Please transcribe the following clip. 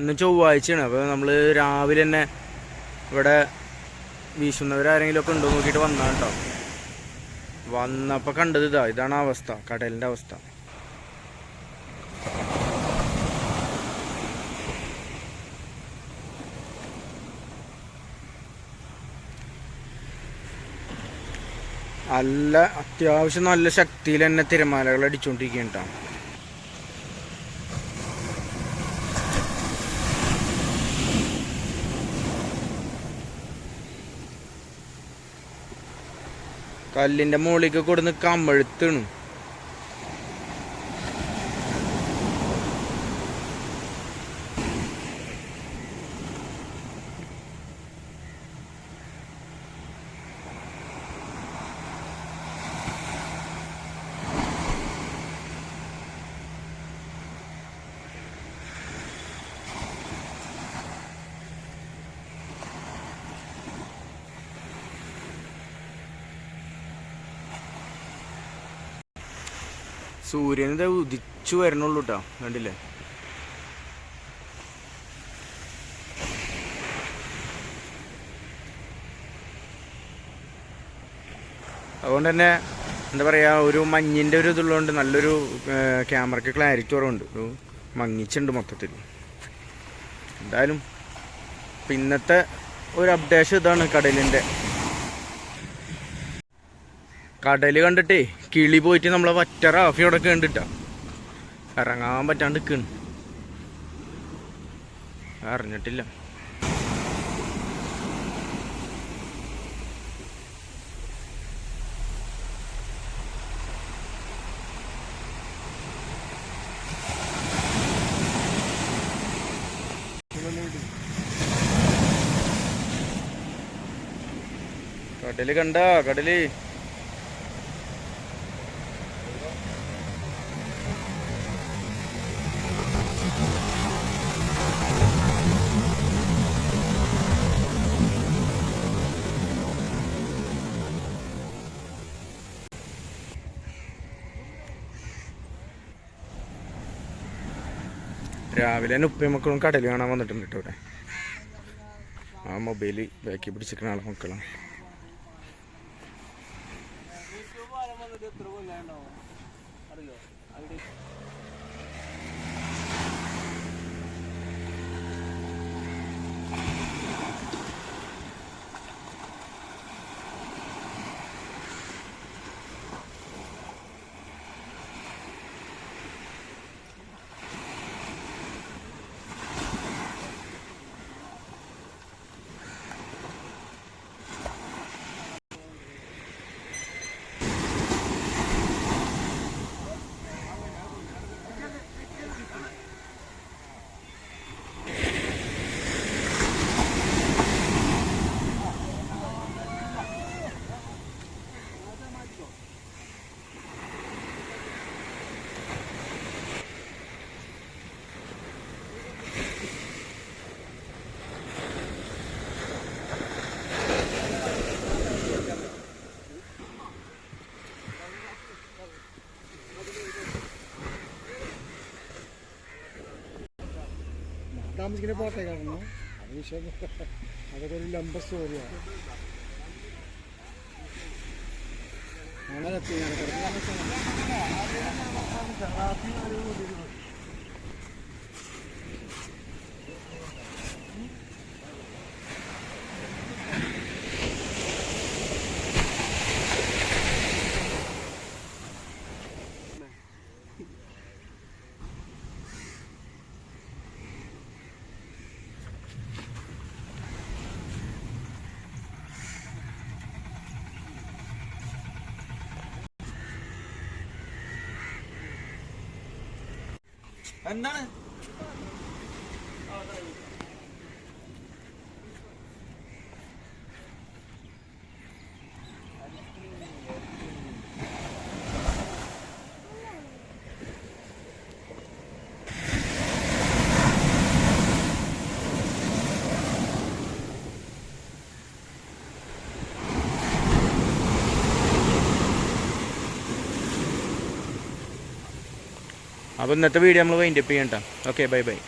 ഇന്ന് ചൊവ്വാഴ്ചയാണ്. അപ്പോൾ നമ്മൾ രാവിലെ തന്നെ ഇവിടെ വീശുന്നവരാരെങ്കിലും ഒക്കെ ഉണ്ടോ നോക്കിയിട്ട് വന്നാൽ കേട്ടോ വന്നപ്പോൾ കണ്ടത് ഇതാ ഇതാണ് അവസ്ഥ കടലിന്റെ അവസ്ഥ. നല്ല അത്യാവശ്യം നല്ല ശക്തിയിൽ തന്നെ തിരമാലകൾ അടിച്ചുകൊണ്ടിരിക്കുകയാണ് കേട്ടോ കല്ലിന്റെ മുകളിലേക്ക് കൊടുന്ന് കമഴ്ത്തണ് സൂര്യൻ ഇത് ഉദിച്ചു വരണുള്ളൂ കേട്ടോ കണ്ടില്ലേ? അതുകൊണ്ട് തന്നെ എന്താ പറയുക ഒരു മഞ്ഞിന്റെ ഒരു ഇതുള്ളതുകൊണ്ട് നല്ലൊരു ക്യാമറയ്ക്ക് ക്ലാരിറ്റി കുറവുണ്ട്. ഒരു മങ്ങിച്ചുണ്ട് മൊത്തത്തിൽ എന്തായാലും ഇന്നത്തെ ഒരു അപ്ഡേഷൻ ഇതാണ് കടലിന്റെ കടൽ കണ്ടിട്ടേ കിളി പോയിട്ട് നമ്മളെ വറ്റ റാഫിയോടെ കണ്ടിട്ട. ഇറങ്ങാൻ പറ്റാണ്ട് നിൽക്കണ് അറിഞ്ഞിട്ടില്ല. കടൽ കണ്ട കടൽ. രാവിലെ തന്നെ ഉപ്പയും മക്കളും കടൽ കാണാൻ വന്നിട്ടുണ്ട് കേട്ടോ ഇവിടെ. ആ മൊബൈൽ ബാക്കി പിടിച്ചിരിക്കുന്ന ആളെ മക്കളാണ് താമസിക്കുന്ന പോട്ടെ കാരണം. അത് വിഷയം. അതൊക്കെ ഒരു ലംബ സ്റ്റോറിയാണ് ഞാനതെത്തി എന്താണ് അപ്പോൾ ഇന്നത്തെ വീഡിയോ നമ്മൾ വൈൻഡപ്പ് ചെയ്യണ്ട ഓക്കെ ബൈ ബൈ